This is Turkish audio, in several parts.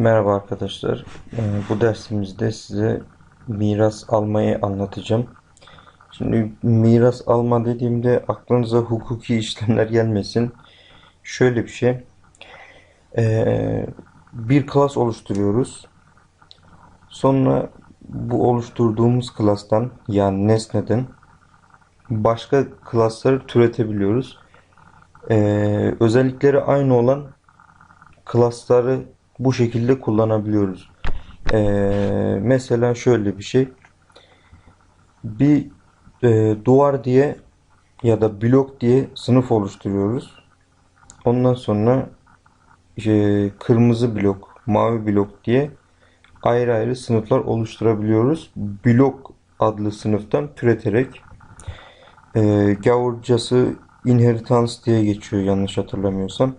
Merhaba arkadaşlar. Ee, Bu dersimizde size miras almayı anlatacağım. Şimdi miras alma dediğimde aklınıza hukuki işlemler gelmesin. Şöyle bir şey. Ee, Bir klas oluşturuyoruz. Sonra bu oluşturduğumuz klastan yani nesneden başka klasları türetebiliyoruz. Ee, Özellikleri aynı olan klasları bu şekilde kullanabiliyoruz. Ee, mesela şöyle bir şey. Bir e, duvar diye ya da blok diye sınıf oluşturuyoruz. Ondan sonra e, kırmızı blok, mavi blok diye ayrı ayrı sınıflar oluşturabiliyoruz. Blok adlı sınıftan türeterek e, gavurcası inheritance diye geçiyor yanlış hatırlamıyorsam.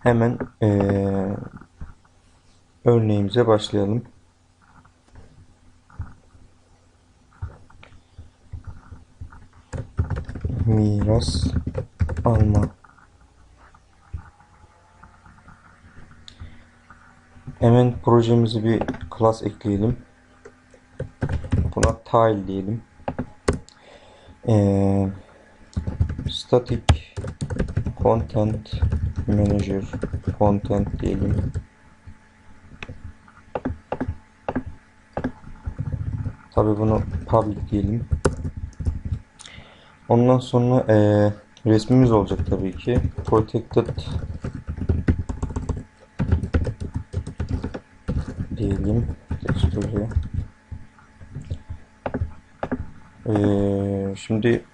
Hemen eee, örneğimize başlayalım. Miras alma. Hemen projemizi bir class ekleyelim. Buna tile diyelim. Eee, static content manager content diyelim. Tabi bunu public diyelim. Ondan sonra eee, resmimiz olacak tabii ki. Protected diyelim. Eee, şimdi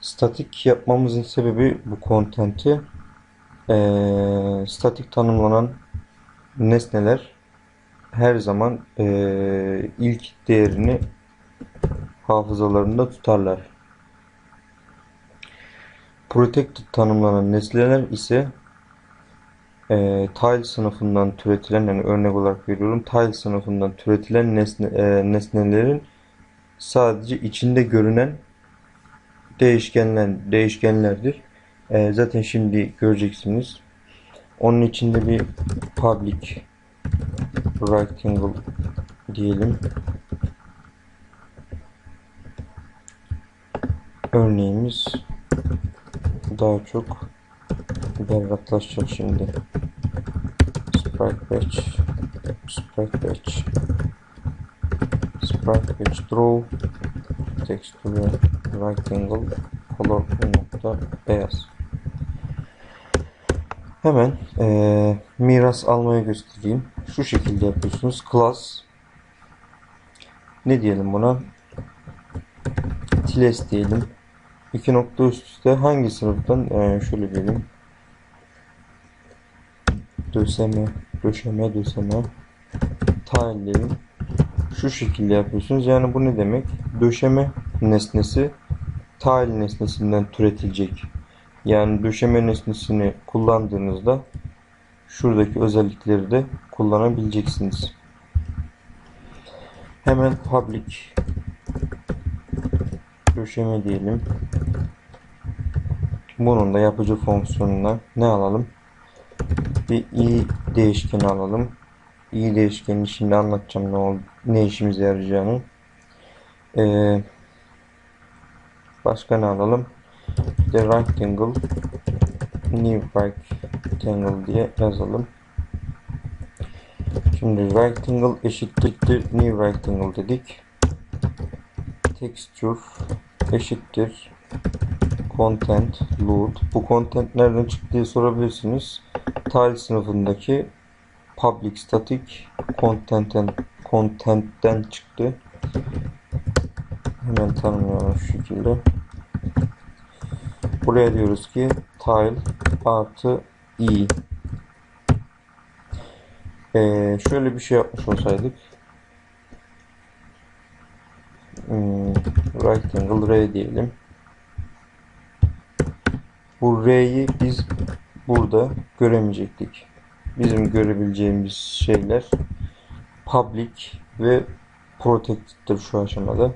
statik yapmamızın sebebi bu content'i eee, statik tanımlanan nesneler her zaman eee, ilk değerini hafızalarında tutarlar. Protected tanımlanan nesneler ise eee, tile sınıfından türetilen yani örnek olarak veriyorum tile sınıfından türetilen nesne, eee, nesnelerin sadece içinde görünen değişkenler değişkenlerdir. Eee, zaten şimdi göreceksiniz. Onun içinde bir public rectangle diyelim. Örneğimiz daha çok berraklaşacak şimdi. Sprite patch, sprite patch, sprite patch draw, texture rectangle, color nokta beyaz. Hemen eee, miras almayı göstereyim. Şu şekilde yapıyorsunuz. Class ne diyelim buna? Tiles diyelim. İki nokta üst üste hangi sınıftan? Ee, şöyle diyelim. Döşeme, döşeme, döşeme. Tile diyelim. Şu şekilde yapıyorsunuz. Yani bu ne demek? Döşeme nesnesi tile nesnesinden türetilecek. Yani döşeme nesnesini kullandığınızda şuradaki özellikleri de kullanabileceksiniz. Hemen public döşeme diyelim. Bunun da yapıcı fonksiyonuna ne alalım? Bir i değişkeni alalım. i değişkenini şimdi anlatacağım ne, ol, ne işimize yarayacağını. Ee, başka ne alalım? De rectangle new rectangle diye yazalım. Şimdi rectangle eşittir new rectangle dedik. Texture eşittir content load. Bu content nereden çıktı diye sorabilirsiniz. Tile sınıfındaki public static content'ten content'ten çıktı. Hemen tanımlayalım şu şekilde. Buraya diyoruz ki tile artı i. Ee, şöyle bir şey yapmış olsaydık hmm, rectangle r diyelim. Bu r'yi biz burada göremeyecektik. Bizim görebileceğimiz şeyler public ve protected'tir şu aşamada.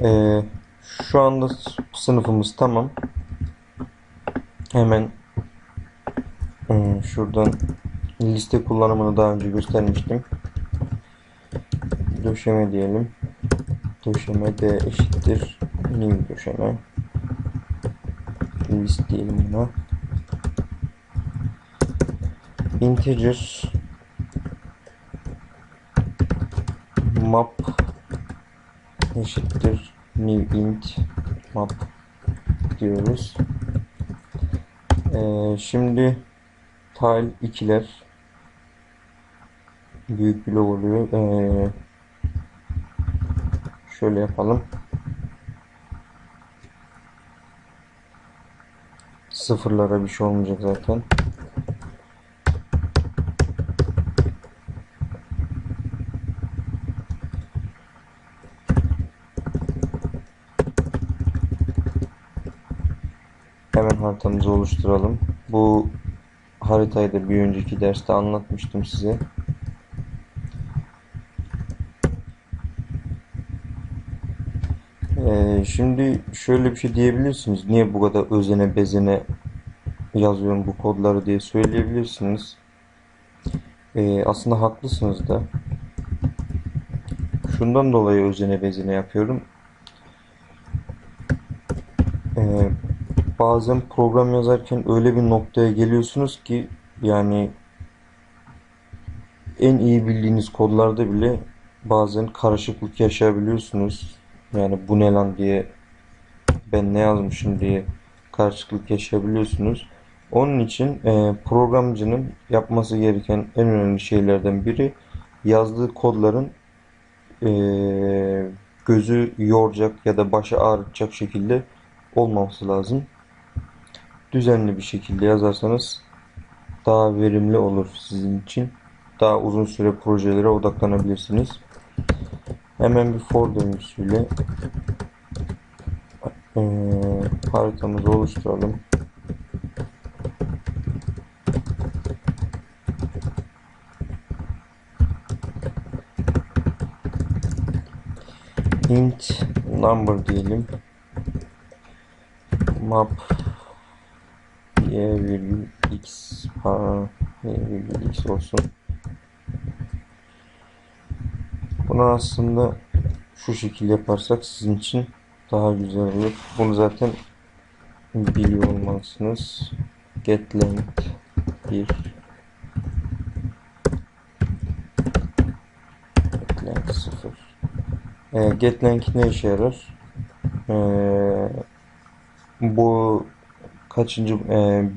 Ee, şu anda sınıfımız tamam. Hemen Hmm, şuradan liste kullanımını daha önce göstermiştim. Döşeme diyelim. Döşeme de eşittir new döşeme. List diyelim buna. Integer map eşittir new int map diyoruz. Ee, şimdi tile ikiler büyük blok oluyor. Ee, şöyle yapalım. Sıfırlara bir şey olmayacak zaten. Hemen haritamızı oluşturalım. Bu haritayı da bir önceki derste anlatmıştım size. Ee, şimdi şöyle bir şey diyebilirsiniz. Niye bu kadar özene bezene yazıyorum bu kodları diye söyleyebilirsiniz. Ee, aslında haklısınız da. Şundan dolayı özene bezene yapıyorum. Ee, bazen program yazarken öyle bir noktaya geliyorsunuz ki yani en iyi bildiğiniz kodlarda bile bazen karışıklık yaşayabiliyorsunuz. Yani bu ne lan diye ben ne yazmışım diye karışıklık yaşayabiliyorsunuz. Onun için e, programcının yapması gereken en önemli şeylerden biri yazdığı kodların e, gözü yoracak ya da başı ağrıtacak şekilde olmaması lazım. Düzenli bir şekilde yazarsanız daha verimli olur sizin için. Daha uzun süre projelere odaklanabilirsiniz. Hemen bir for döngüsüyle e, haritamızı oluşturalım. int number diyelim. Map y virgül x ha, y virgül x olsun. Bunu aslında şu şekilde yaparsak sizin için daha güzel olur. Bunu zaten biliyor olmalısınız. Get length 1 Get length 0 e, Get length ne işe yarar? E, bu kaçıncı e,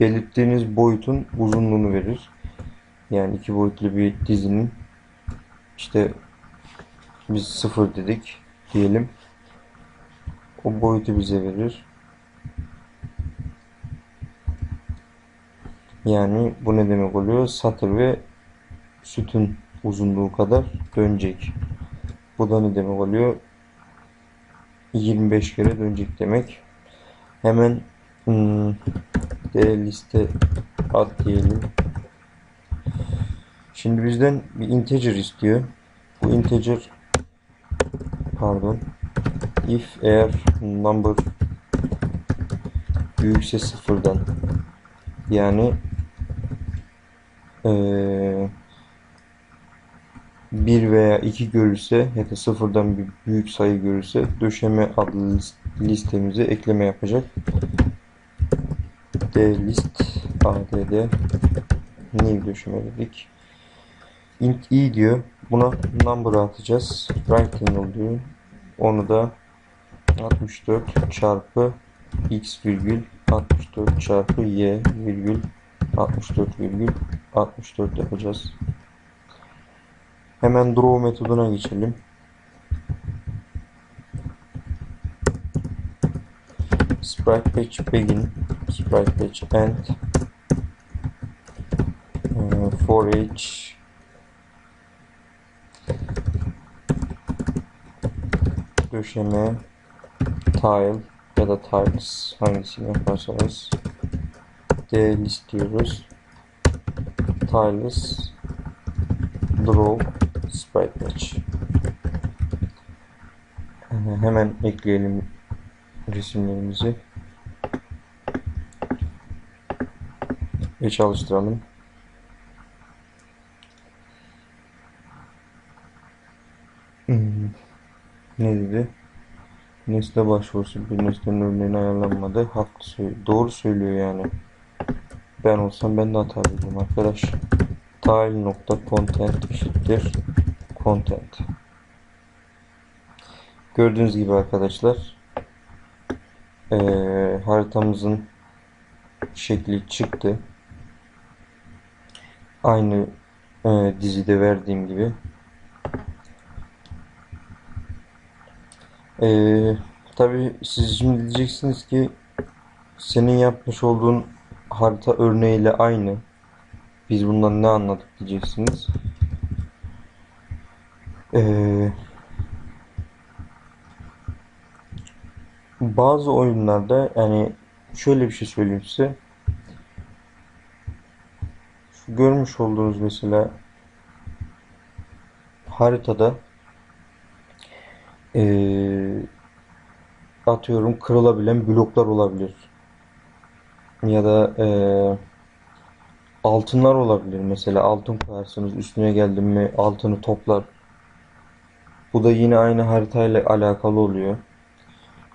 belirttiğiniz boyutun uzunluğunu verir. Yani iki boyutlu bir dizinin işte biz sıfır dedik diyelim. O boyutu bize verir. Yani bu ne demek oluyor? Satır ve sütun uzunluğu kadar dönecek. Bu da ne demek oluyor? 25 kere dönecek demek. Hemen hmm, D liste ad diyelim. Şimdi bizden bir integer istiyor. Bu integer pardon if eğer number büyükse sıfırdan yani ee, 1 veya 2 görürse ya da sıfırdan bir büyük sayı görürse döşeme adlı listemize ekleme yapacak. List add new döşeme dedik. int i diyor. Buna number atacağız. Right diyor. Onu da 64 çarpı x virgül 64 çarpı y virgül 64 virgül 64 yapacağız. Hemen draw metoduna geçelim. Sprite patch begin, sprite patch end, uh, for each döşeme tile ya da tiles hangisini yaparsanız D list diyoruz. Tiles draw sprite match. Hemen ekleyelim resimlerimizi. Ve çalıştıralım. Hmm, Ne dedi? Nesne başvurusu bir nesnenin örneğine ayarlanmadı. Haklı söylüyor. Doğru söylüyor yani. Ben olsam ben de hata veririm arkadaş. Tile nokta content eşittir content. Gördüğünüz gibi arkadaşlar eee, haritamızın şekli çıktı. Aynı eee, dizide verdiğim gibi. Eee tabii siz şimdi diyeceksiniz ki senin yapmış olduğun harita örneğiyle aynı. Biz bundan ne anladık diyeceksiniz. Eee, bazı oyunlarda yani şöyle bir şey söyleyeyim size. Görmüş olduğunuz mesela haritada eee, atıyorum kırılabilen bloklar olabilir. Ya da eee, altınlar olabilir. Mesela altın koyarsınız üstüne geldim mi altını toplar. Bu da yine aynı haritayla alakalı oluyor.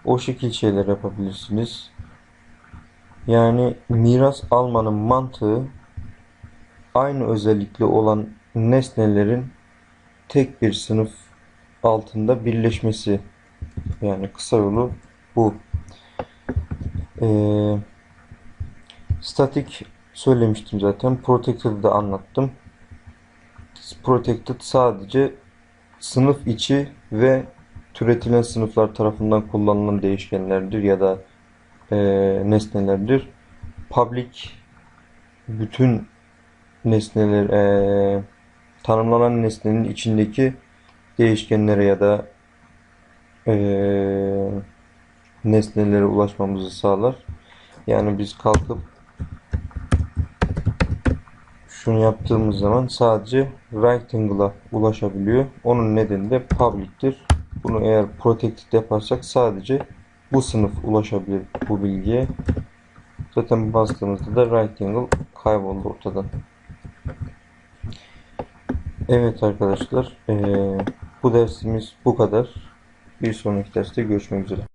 O şekil şeyler yapabilirsiniz. Yani miras almanın mantığı aynı özellikle olan nesnelerin tek bir sınıf altında birleşmesi. Yani kısa yolu bu. Ee, statik söylemiştim zaten. Protected'ı da anlattım. Protected sadece sınıf içi ve türetilen sınıflar tarafından kullanılan değişkenlerdir ya da e, nesnelerdir. Public bütün nesneler e, tanımlanan nesnenin içindeki değişkenlere ya da e, nesnelere ulaşmamızı sağlar. Yani biz kalkıp şunu yaptığımız zaman sadece rectangle'a ulaşabiliyor. Onun nedeni de public'tir. Bunu eğer protected yaparsak sadece bu sınıf ulaşabilir bu bilgiye. Zaten bastığımızda da rectangle kayboldu ortadan. Evet arkadaşlar, eee, bu dersimiz bu kadar. Bir sonraki derste görüşmek üzere.